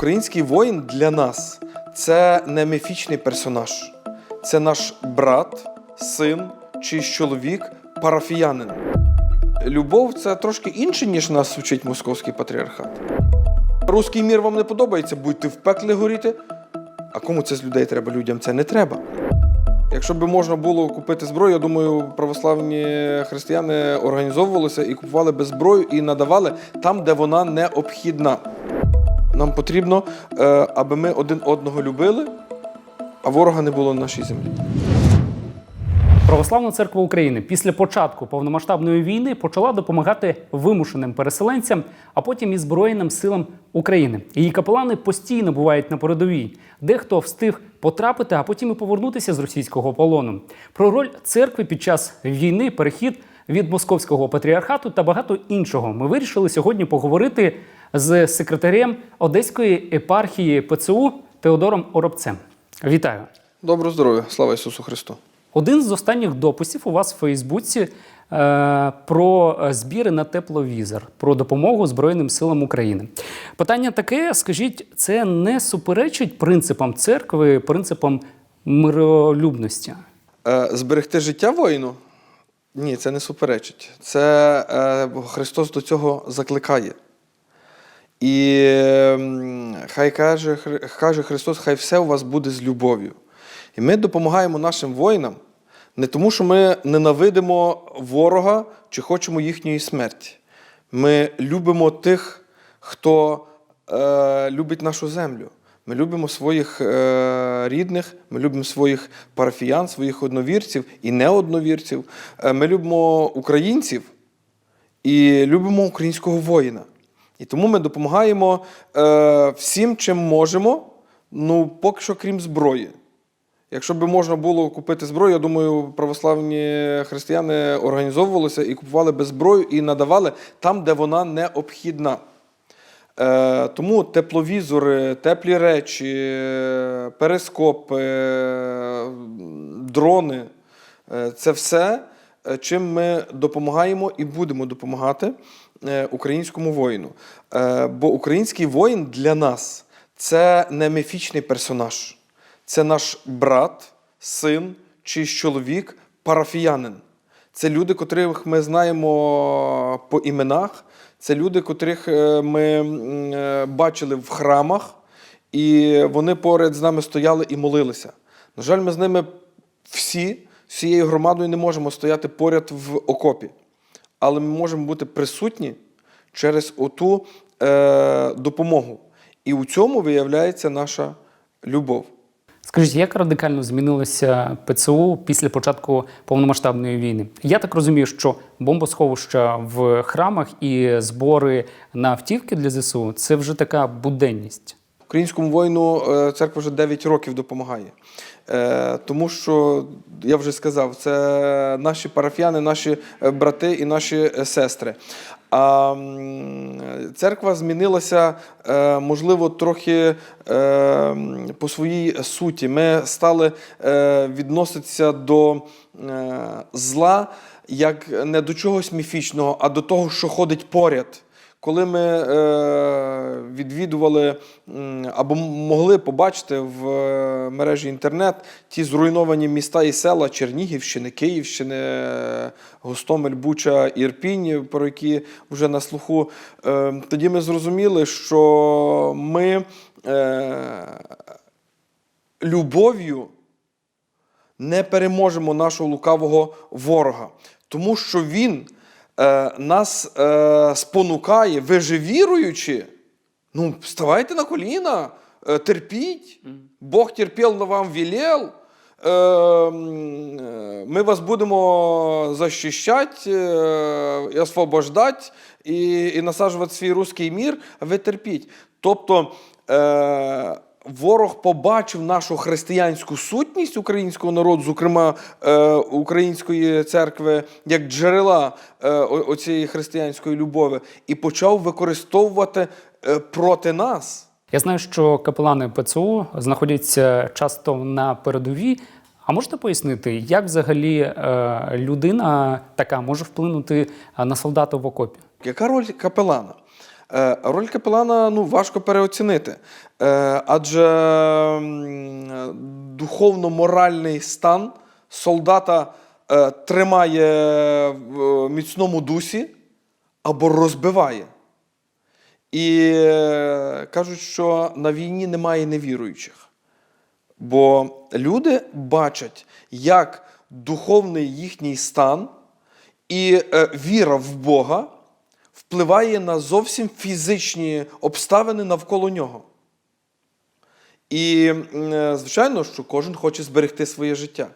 Український воїн для нас це не міфічний персонаж, це наш брат, син чи чоловік, парафіянин. Любов це трошки інше, ніж нас вчить московський патріархат. Руський мір вам не подобається, будьте в пеклі горіти. А кому це з людей треба? Людям це не треба. Якщо б можна було купити зброю, я думаю, православні християни організовувалися і купували би зброю і надавали там, де вона необхідна. Нам потрібно, е, аби ми один одного любили, а ворога не було на нашій землі. Православна церква України після початку повномасштабної війни почала допомагати вимушеним переселенцям, а потім і Збройним силам України. Її капелани постійно бувають на передовій. Дехто встиг потрапити, а потім і повернутися з російського полону. Про роль церкви під час війни, перехід від московського патріархату та багато іншого. Ми вирішили сьогодні поговорити з секретарем Одеської епархії ПЦУ Теодором Оробцем. Вітаю! Доброго здоров'я, слава Ісусу Христу! Один з останніх дописів у вас в Фейсбуці е, про збіри на тепловізор, про допомогу Збройним силам України. Питання таке: скажіть, це не суперечить принципам церкви, принципам миролюбності? Е, Зберегти життя воїну? Ні, це не суперечить. Це е, Христос до цього закликає. І хай каже, каже Христос, хай все у вас буде з любов'ю. І ми допомагаємо нашим воїнам не тому, що ми ненавидимо ворога чи хочемо їхньої смерті. Ми любимо тих, хто е, любить нашу землю. Ми любимо своїх е, рідних, ми любимо своїх парафіян, своїх одновірців і неодновірців. Е, ми любимо українців і любимо українського воїна. І тому ми допомагаємо е, всім, чим можемо, ну, поки що крім зброї. Якщо б можна було купити зброю, я думаю, православні християни організовувалися і купували би зброю і надавали там, де вона необхідна. Е, тому тепловізори, теплі речі, перископи, дрони е, це все, чим ми допомагаємо і будемо допомагати е, українському воїну. Е, Бо український воїн для нас це не міфічний персонаж, це наш брат, син чи чоловік, парафіянин. Це люди, котрих ми знаємо по іменах, це люди, котрих е, ми е, бачили в храмах, і вони поряд з нами стояли і молилися. На жаль, ми з ними всі, всією громадою не можемо стояти поряд в окопі, але ми можемо бути присутні через оту е, допомогу. І у цьому виявляється наша любов. Скажіть, як радикально змінилося ПЦУ після початку повномасштабної війни? Я так розумію, що бомбосховища в храмах і збори на автівки для ЗСУ це вже така буденність. Українському воїну е, церква вже 9 років допомагає. Е, Тому що, я вже сказав, це наші парафіяни, наші е, брати і наші сестри. А церква змінилася, можливо, трохи по своїй суті. Ми стали відноситися до зла як не до чогось міфічного, а до того, що ходить поряд. Коли ми е, відвідували або могли побачити в е, мережі інтернет ті зруйновані міста і села Чернігівщини, Київщини, Гостомель, Буча, Ірпінь, про які вже на слуху, е, тоді ми зрозуміли, що ми любов'ю не переможемо нашого лукавого ворога, тому що він нас е, спонукає, ви же віруючи, ну, вставайте на коліна, е, терпіть, Бог терпів, но вам. Е, е, Ми вас будемо захищати, е, освобождати і, і насаджувати свій руський мір, а ви терпіть. Тобто е, ворог побачив нашу християнську сутність українського народу, зокрема е, української церкви, як джерела е, оцієї християнської любові, і почав використовувати е, проти нас. Я знаю, що капелани ПЦУ знаходяться часто на передовій. А можете пояснити, як взагалі людина така може вплинути на солдата в окопі? Яка роль капелана? Е, Роль капелана ну, важко переоцінити. Е, Адже духовно-моральний стан солдата е, тримає в міцному дусі або розбиває. І кажуть, що на війні немає невіруючих. Бо люди бачать, як духовний їхній стан і віра в Бога впливає на зовсім фізичні обставини навколо нього. І, е, звичайно, що кожен хоче зберегти своє життя.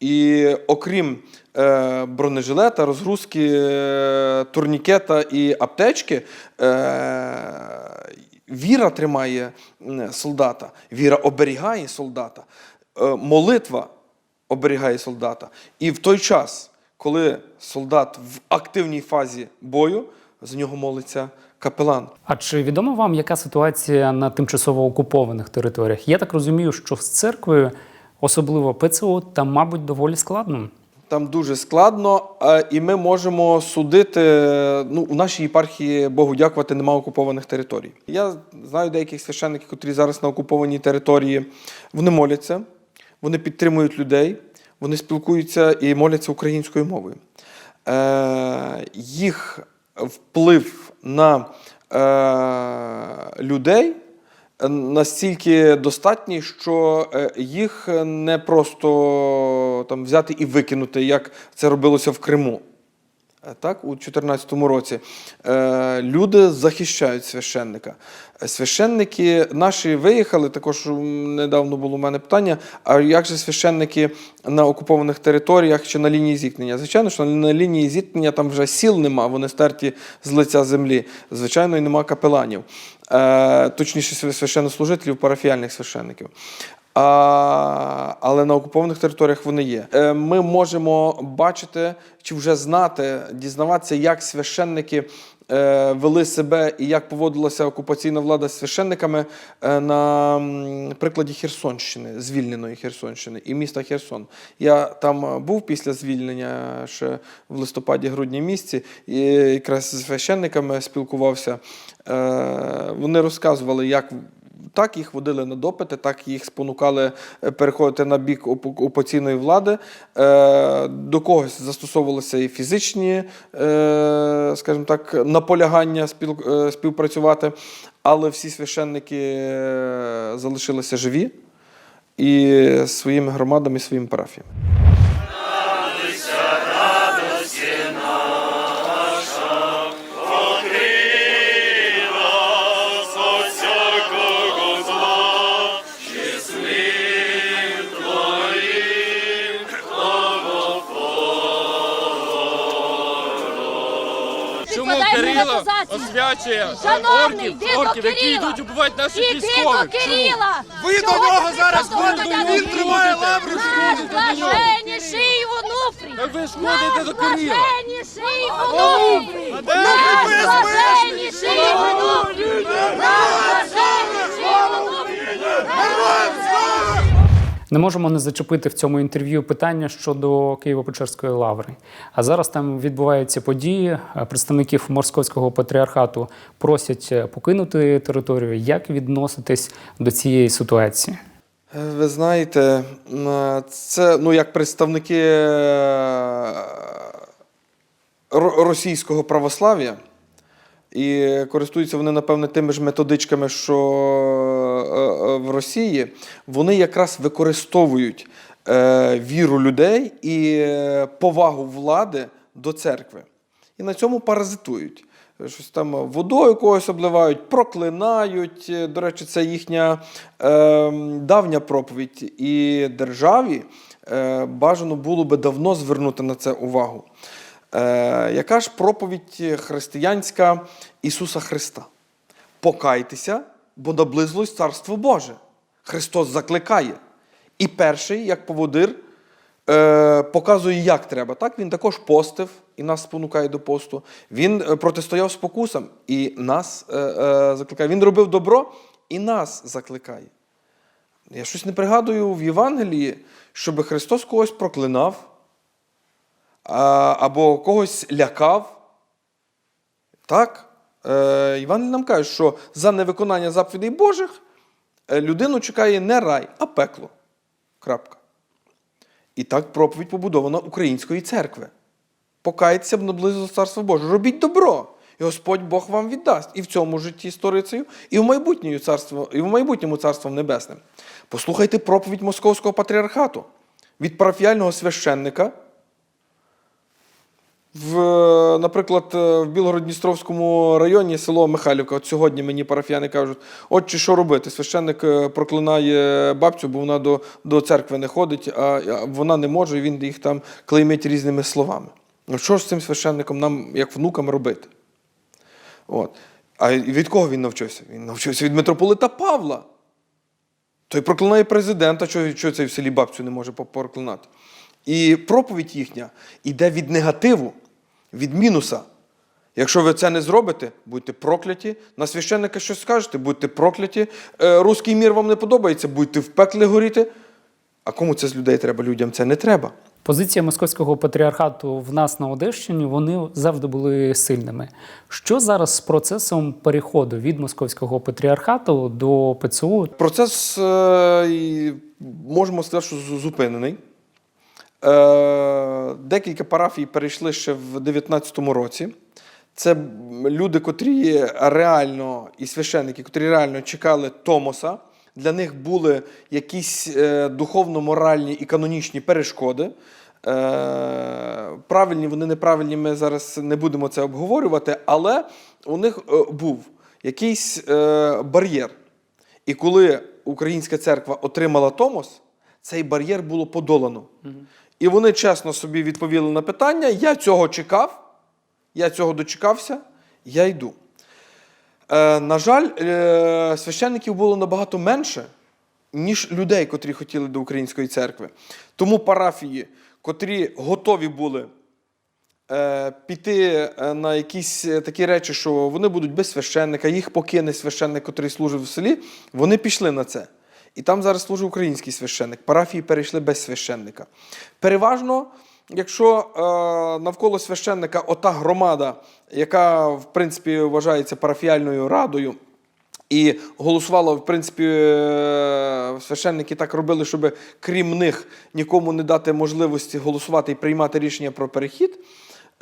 І окрім е, бронежилета, розгрузки, е, турнікета і аптечки, е, віра тримає солдата, віра оберігає солдата, е, молитва оберігає солдата. І в той час, коли солдат в активній фазі бою, за нього молиться капелан. А чи відомо вам, яка ситуація на тимчасово окупованих територіях? Я так розумію, що з церквою, особливо ПЦО, там, мабуть, доволі складно. Там дуже складно, е, і ми можемо судити. Ну, у нашій єпархії, Богу дякувати, немає окупованих територій. Я знаю деяких священників, котрі зараз на окупованій території. Вони моляться, вони підтримують людей, вони спілкуються і моляться українською мовою. Е, їх вплив на е, людей настільки достатній, що е, їх не просто там взяти і викинути, як це робилося в Криму. Е, Так, у 2014 році е, люди захищають священника. Священники наші виїхали. Також недавно було у мене питання: а як же священники на окупованих територіях чи на лінії зіткнення? Звичайно, що на лінії зіткнення там вже сіл нема, вони стерті з лиця землі. Звичайно, і нема капеланів, е, точніше, священнослужителів, парафіальних священників. А, але на окупованих територіях вони є. Е, Ми можемо бачити чи вже знати, дізнаватися, як священники е, вели себе і як поводилася окупаційна влада з священниками е, на прикладі Херсонщини, звільненої Херсонщини і міста Херсон. Я там був після звільнення ще в листопаді-грудні місяці, і якраз з священниками спілкувався. Вони розказували, як так їх водили на допити, так їх спонукали е, переходити на бік оп- окупаційної влади. Е, До когось застосовувалися і фізичні, е, скажімо так, наполягання співпрацювати, але всі священники залишилися живі і своїми громадами, і своїми парафіями. Освячує Шановний, орків, йди до орків, які Кирила. йдуть убивати наших Іди до військових? Чому? Кирила! Ви до нього зараз ходите, він тримає лавру, Наш ходите до нього. блаженніший Онуфрій! Так ви ж ходите до Кирила. блаженніший Онуфрій! де Наш ви блаженніший Онуфрій! Наш блаженніший Онуфрій! Не можемо не зачепити в цьому інтерв'ю питання щодо Києво-Печерської лаври. А зараз там відбуваються події. Е, Представників московського патріархату просять е, покинути територію. Як відноситись до цієї ситуації? Е, Ви знаєте, це ну, як представники російського православ'я, і користуються вони, напевне, тими ж методичками, що Росії, вони якраз використовують е, віру людей і е, повагу влади до церкви. І на цьому паразитують. Щось там водою когось обливають, проклинають. Е, До речі, це їхня е, давня проповідь. І державі бажано було би давно звернути на це увагу. Е, яка ж проповідь християнська Ісуса Христа? Покайтеся, бо наблизилось Царство Боже. Христос закликає. І перший, як поводир, е, показує, як треба. Так, він також постив і нас спонукає до посту. Він е, протистояв спокусам і нас е, закликає. Він робив добро і нас закликає. Я щось не пригадую в Євангелії, щоб Христос когось проклинав або когось лякав. Так? Євангелій нам каже, що за невиконання заповідей Божих людину чекає не рай, а пекло. Крапка. І так проповідь побудована української церкви. Покайтеся б наблизу Царства Божого. Робіть добро, і Господь Бог вам віддасть і в цьому житті сторицею, і в майбутньому царство, і в майбутньому царством небесним. Послухайте проповідь Московського патріархату від парафіального священника. В, наприклад, е, в Білгород-Дністровському районі село Михайлівка. От сьогодні мені парафіяни кажуть, отче, що робити? Священник е, проклинає бабцю, бо вона до, до церкви не ходить, а вона не може, і він їх там клеймить різними словами. Ну що ж з цим священником нам, як внукам, робити? От. А від кого він навчився? Він навчився від митрополита Павла. Той проклинає президента, що, що цей в селі бабцю не може проклинати. І проповідь їхня йде від негативу, від мінуса. Якщо ви це не зробите, будьте прокляті. На священника щось скажете, будьте прокляті. Е, Руський мір вам не подобається, будьте в пеклі горіти. А кому це з людей треба? Людям це не треба. Позиція московського патріархату в нас на Одещині вони завжди були сильними. Що зараз з процесом переходу від московського патріархату до ПЦУ? Процес е, можемо сказати, що зупинений. Е, декілька парафій перейшли ще в 19-му році. Це люди, котрі реально, і священники, котрі реально чекали Томоса. Для них були якісь е, духовно-моральні і канонічні перешкоди. Е, правильні, вони неправильні, ми зараз не будемо це обговорювати, але у них був якийсь бар'єр. І коли українська церква отримала Томос, цей бар'єр було подолано. І вони чесно собі відповіли на питання: я цього чекав, я цього дочекався, я йду. Е, на жаль, е, священників було набагато менше, ніж людей, котрі хотіли до української церкви. Тому парафії, котрі готові були е, піти е, на якісь е, такі речі, що вони будуть без священника, їх покине священник, котрий служив в селі, вони пішли на це. І там зараз служить український священник. Парафії перейшли без священника. Переважно, якщо е, навколо священника ота громада, яка в принципі вважається парафіальною радою, і голосувало, в принципі, е, священники так робили, щоб крім них нікому не дати можливості голосувати і приймати рішення про перехід.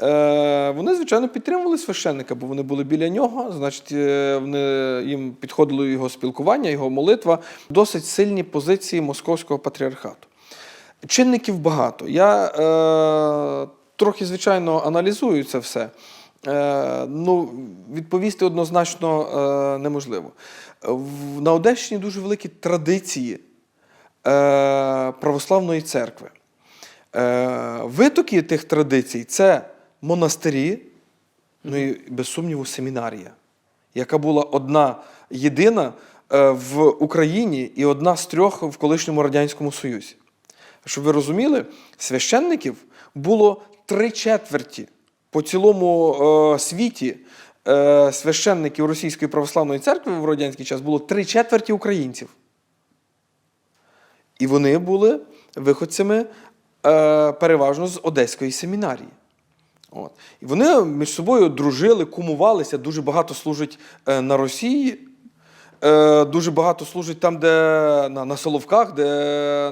Е, Вони, звичайно, підтримували священника, бо вони були біля нього, значить, е, вони, їм підходило його спілкування, його молитва. Досить сильні позиції московського патріархату. Чинників багато. Я е, трохи, звичайно, аналізую це все. Е, ну, відповісти однозначно е, неможливо. На Одещині дуже великі традиції е, православної церкви. Е, витоки тих традицій це монастирі, ну і без сумніву, семінарія, яка була одна єдина е, в Україні і одна з трьох в колишньому Радянському Союзі. Щоб ви розуміли, священників було три четверті по цілому е, світі. Е, священників Російської православної церкви в радянський час було три четверті українців. І вони були виходцями переважно з Одеської семінарії. От. І вони між собою дружили, кумувалися, дуже багато служить е, на Росії, е, дуже багато служить там, де на, на Соловках, де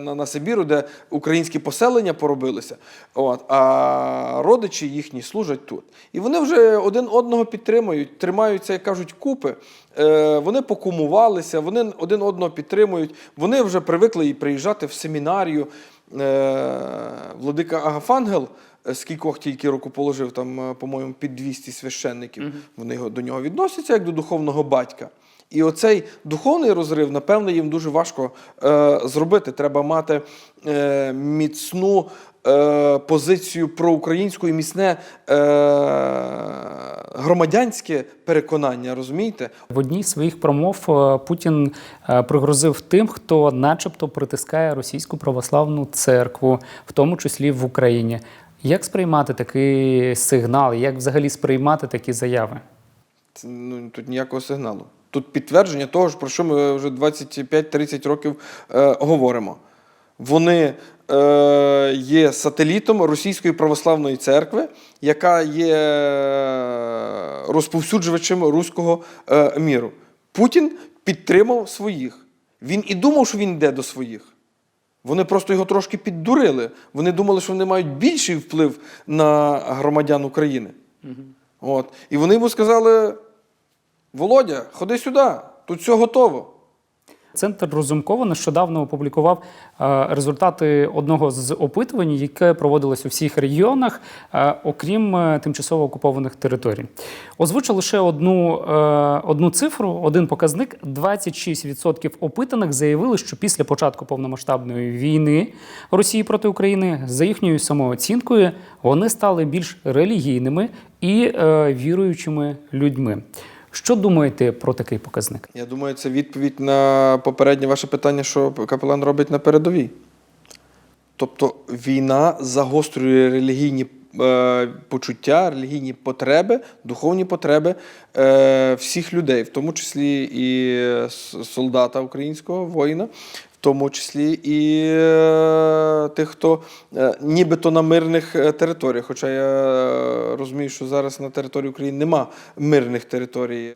на, на Сибіру, де українські поселення поробилися. От. А родичі їхні служать тут. І вони вже один одного підтримують, тримаються, як кажуть, купи. Е, вони покумувалися, вони один одного підтримують. Вони вже привикли приїжджати в семінарію. Е, Владика Агафангел, скількох тільки року положив, там, е, по-моєму, під 200 священників. Вони його, до нього відносяться як до духовного батька. І оцей духовний розрив, напевно, їм дуже важко е, зробити. Треба мати е, міцну е, позицію проукраїнську і міцне е, громадянське переконання, розумієте? В одній з своїх промов е, Путін е, пригрозив тим, хто, начебто, притискає російську православну церкву, в тому числі в Україні. Як сприймати такий сигнал? Як взагалі сприймати такі заяви? Це, ну, тут ніякого сигналу. Тут підтвердження того, про що ми вже 25-30 років е, говоримо. Вони е, є сателітом Російської православної церкви, яка є е, розповсюджувачем руського е, міру. Путін підтримав своїх. Він і думав, що він йде до своїх. Вони просто його трошки піддурили. Вони думали, що вони мають більший вплив на громадян України. От. І вони йому сказали: Володя, ходи сюди, тут все готово. Центр Розумкова нещодавно опублікував е, результати одного з опитувань, яке проводилось у всіх регіонах, е, окрім е, тимчасово окупованих територій. Озвучу лише одну, одну цифру, один показник: 26% опитаних заявили, що після початку повномасштабної війни Росії проти України, за їхньою самооцінкою, вони стали більш релігійними і віруючими людьми. Що думаєте про такий показник? Я думаю, це відповідь на попереднє ваше питання, що капелан робить на передовій. Тобто війна загострює релігійні е, почуття, релігійні потреби, духовні потреби е, всіх людей, в тому числі і солдата українського воїна, тому числі і е, тих, хто е, нібито на мирних е, територіях. Хоча я розумію, що зараз на території України нема мирних територій.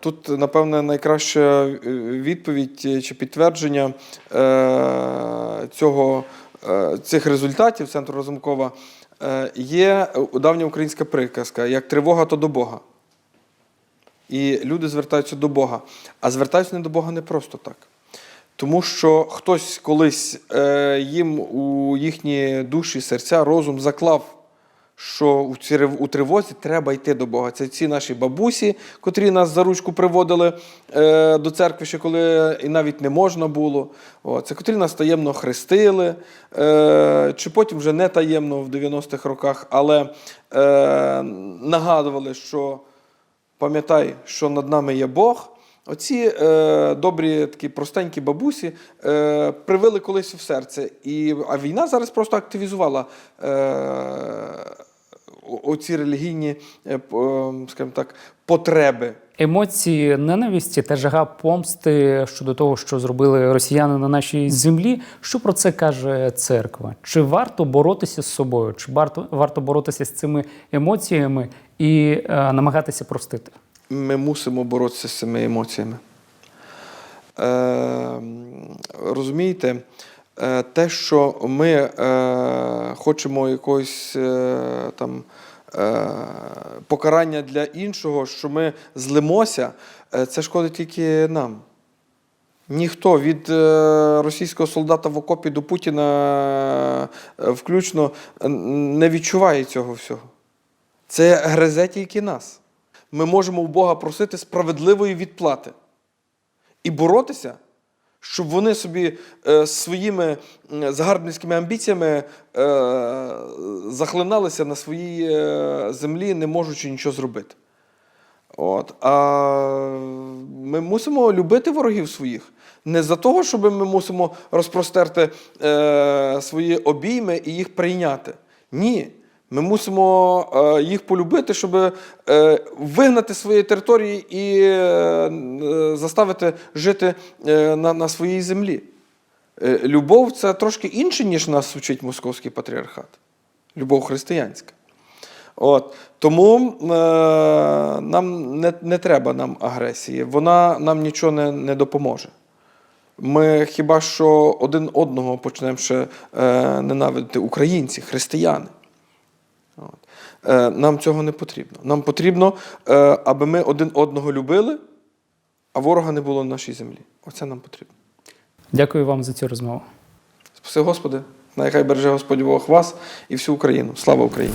Тут, напевне, найкраща відповідь чи підтвердження цього, цих результатів центру Разумкова е, є давня українська приказка: як тривога, то до Бога. І люди звертаються до Бога. А звертаються не до Бога не просто так. Тому що хтось колись е, їм у їхні душі, серця, розум заклав, що у, тривозі треба йти до Бога. Це ці наші бабусі, котрі нас за ручку приводили е, до церкви, ще коли і навіть не можна було. Це котрі нас таємно хрестили, е, чи потім вже не таємно в 90-х роках, але нагадували, що пам'ятай, що над нами є Бог. Оці е, добрі, такі простенькі бабусі е, привели колись в серце. І, а війна зараз просто активізувала е, оці релігійні, е, скажімо так, потреби. Емоції ненависті та жага помсти щодо того, що зробили росіяни на нашій землі. Що про це каже церква? Чи варто боротися з собою? Чи варто варто боротися з цими емоціями і е, намагатися простити? Ми мусимо боротися з цими емоціями. Е, розумієте, е, те, що ми е, хочемо якогось е, там. е, Покарання для іншого, що ми злимося, е, це шкодить тільки нам. Ніхто від російського солдата в окопі до Путіна включно не відчуває цього всього. Це гризе тільки нас. Ми можемо у Бога просити справедливої відплати і боротися, щоб вони собі е, своїми загарбницькими амбіціями е, захлиналися на своїй е, землі, не можучи нічого зробити. От. А ми мусимо любити ворогів своїх. Не за того, щоб ми мусимо розпростерти е, свої обійми і їх прийняти. Ні. Ми мусимо е, їх полюбити, щоб е, вигнати з своєї території і е, заставити жити на, на своїй землі. Любов це трошки інше, ніж нас вчить московський патріархат. Любов християнська. От. Тому е, нам не, не треба нам агресії, вона нам нічого не, не допоможе. Ми хіба що один одного почнемо ще е, ненавидити українці, християни. Е, нам цього не потрібно. Нам потрібно, е, аби ми один одного любили, а ворога не було на нашій землі. Оце нам потрібно. Дякую вам за цю розмову. Спаси Господи, нехай береже Господь Бог вас і всю Україну. Слава Україні!